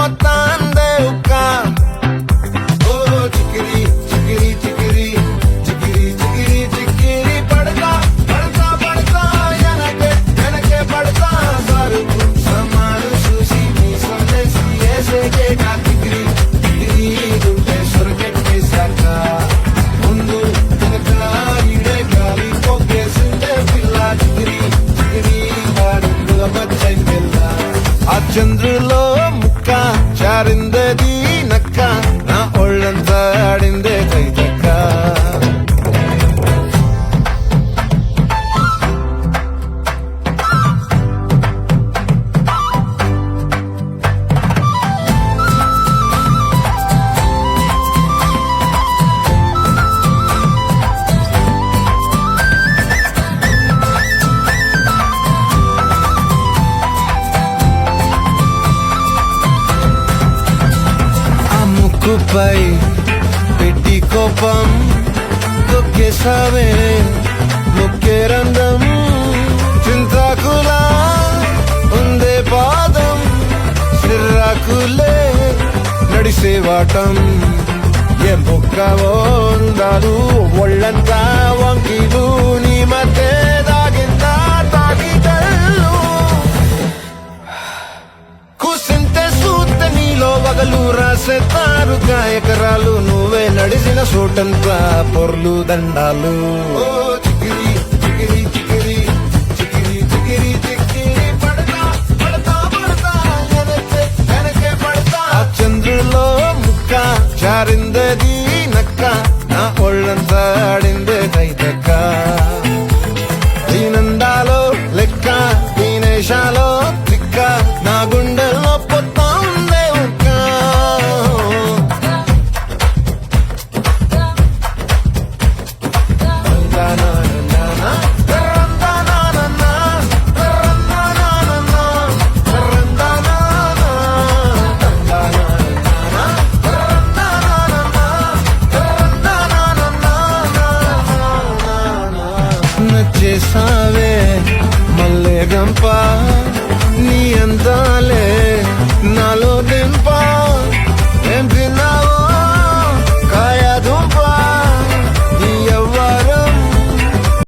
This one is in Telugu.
పోతాందే ఉక్క ఓ చికిరి చికిరి చికిరి చికిరి చికిరి చికిరి పడతా పడతా పడతా వెనకే వెనకే పడతా సరుకు సమాలు చూసి మీ సొందేసి వేసేకే కా చికిరి చికిరి గుంటే సొరకెట్టేశాక ముందు వెనక ఈడే గాలి పొగేసిందే పిల్ల చికిరి చికిరి వాడుకుల మచ్చై పిల్ల ఆ చంద్రులో ముక్క చారిందది నక్క ముక్కుపై పెట్టి కోపం తొక్కేసావే ముక్కే రంధం చింతాకులా ఉందే పాదం సిర్రాకులే నడిసే వాటం. ఏ బొక్కవో ఉందాలు ఒళ్ళంతా వంకిలు నీ మధ్య. చికిరి చికిరి పడతా పడతా పడతా వెనకే వెనకే పడతా. ఆ చంద్రులో ముక్క చారిందది నక్క నా ఒళ్ళంతా ఆడిందే కైతక్క చేసావే నచ్చేసావే మల్లె గంప నీ అంతా